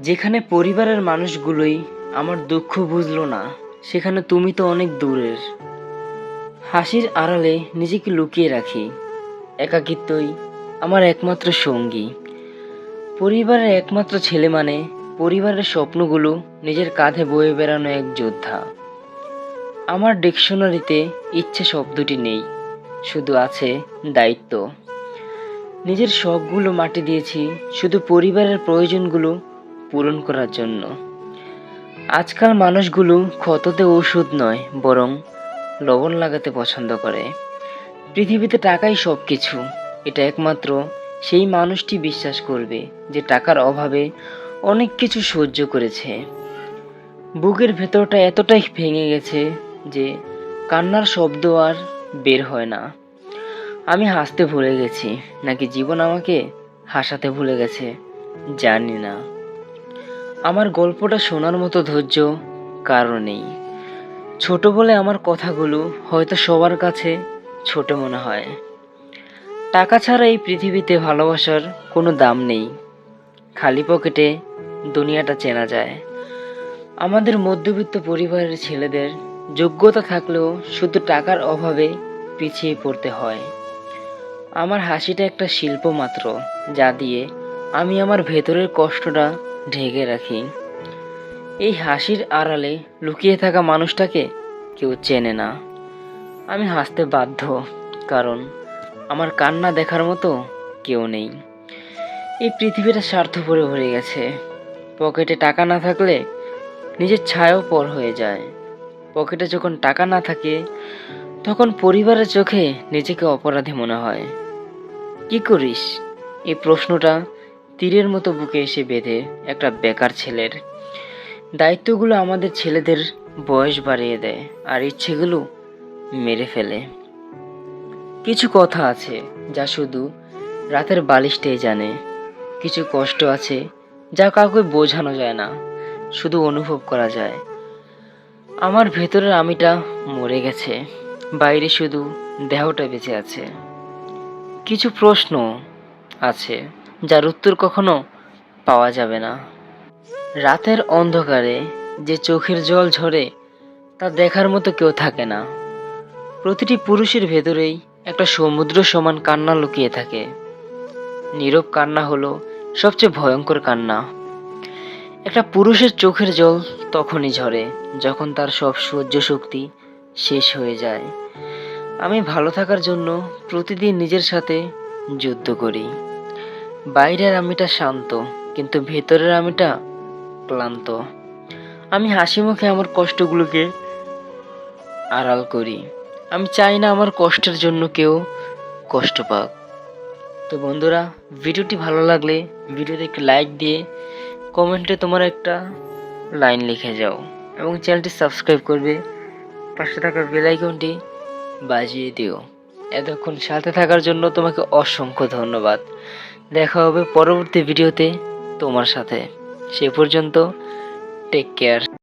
যেখানে পরিবারের মানুষগুলোই আমার দুঃখ বুঝলো না, সেখানে তুমি তো অনেক দূরের। হাসির আড়ালে নিজেকে লুকিয়ে রাখি। একাকিত্বই আমার একমাত্র সঙ্গী। পরিবারের একমাত্র ছেলে মানে পরিবারের স্বপ্নগুলো নিজের কাঁধে বয়ে বেড়ানো এক যোদ্ধা। আমার ডিকশনারিতে ইচ্ছে শব্দটি নেই, শুধু আছে দায়িত্ব। নিজের শখগুলো মাটি দিয়েছি, শুধু পরিবারের প্রয়োজনগুলো পূরণ করার জন্য। আজকাল মানুষগুলো ক্ষততে ওষুধ নয়, বরং লবণ লাগাতে পছন্দ করে। পৃথিবীতে টাকাই সব কিছু এটা একমাত্র সেই মানুষটি বিশ্বাস করবে যে টাকার অভাবে অনেক কিছু সহ্য করেছে। বুকের ভেতরটা এতটাই ভেঙে গেছে যে কান্নার শব্দ আর বের হয় না। আমি হাসতে ভুলে গেছি, নাকি জীবন আমাকে হাসাতে ভুলে গেছে, জানি না। আমার গল্পটা শোনার মতো ধৈর্য কারও নেই। ছোট বলে আমার কথাগুলো হয়তো সবার কাছে ছোট মনে হয়। টাকা ছাড়া এই পৃথিবীতে ভালোবাসার কোনো দাম নেই। খালি পকেটে দুনিয়াটা চেনা যায়। আমাদের মধ্যবিত্ত পরিবারের ছেলেদের যোগ্যতা থাকলেও শুধু টাকার অভাবে পিছিয়ে পড়তে হয়। আমার হাসিটা একটা শিল্প মাত্র, যা দিয়ে আমি আমার ভেতরের কষ্টটা ঢেকে রাখি। এই হাসির আড়ালে লুকিয়ে থাকা মানুষটাকে কেউ চেনে না। আমি হাসতে বাধ্য, কারণ আমার কান্না দেখার মতো কেউ নেই। এই পৃথিবীটা স্বার্থপরে ভরে গেছে। পকেটে টাকা না থাকলে নিজের ছায়াও পর হয়ে যায়। পকেটে যখন টাকা না থাকে, তখন পরিবারের চোখে নিজেকে অপরাধী মনে হয়। কি করিস? এই প্রশ্নটা তীরের মতো বুকে এসে বেঁধে একটা বেকার ছেলের দায়িত্বগুলো আমাদের ছেলেদের বয়স বাড়িয়ে দেয় আর ইচ্ছেগুলো মেরে ফেলে। কিছু কথা আছে যা শুধু রাতের বালিশটাই জানে। কিছু কষ্ট আছে যা কাউকে বোঝানো যায় না, শুধু অনুভব করা যায়। আমার ভেতরের আমিটা মরে গেছে, বাইরে শুধু দেহটা বেঁচে আছে। কিছু প্রশ্ন আছে, যার উত্তর কখনো পাওয়া যাবে না। রাতের অন্ধকারে যে চোখের জল ঝরে, তা দেখার মতো কেউ থাকে না। প্রতিটি পুরুষের ভেতরেই একটা সমুদ্র সমান কান্না লুকিয়ে থাকে। নীরব কান্না হলো সবচেয়ে ভয়ঙ্কর কান্না। একটা পুরুষের চোখের জল তখনই ঝরে, যখন তার সব সহ্য শক্তি শেষ হয়ে যায়। আমি ভালো থাকার জন্য প্রতিদিন নিজের সাথে যুদ্ধ করি। বাইরের আমিটা শান্ত, কিন্তু ভেতরের আমিটা ক্লান্ত। আমি হাসি মুখে আমার কষ্টগুলোকে আড়াল করি। আমি চাই না আমার কষ্টের জন্য কেউ কষ্ট পাক। তো বন্ধুরা, ভিডিওটি ভালো লাগলে ভিডিওতে একটি লাইক দিয়ে কমেন্টে তোমার একটা লাইন লিখে যাও এবং চ্যানেলটি সাবস্ক্রাইব করবে। পাশে থাকা বেল আইকনটি বাজিয়ে দিও। এতক্ষণ সাথে থাকার জন্য তোমাকে অসংখ্য ধন্যবাদ। দেখা হবে পরবর্তী ভিডিওতে তোমার সাথে। সে পর্যন্ত টেক কেয়ার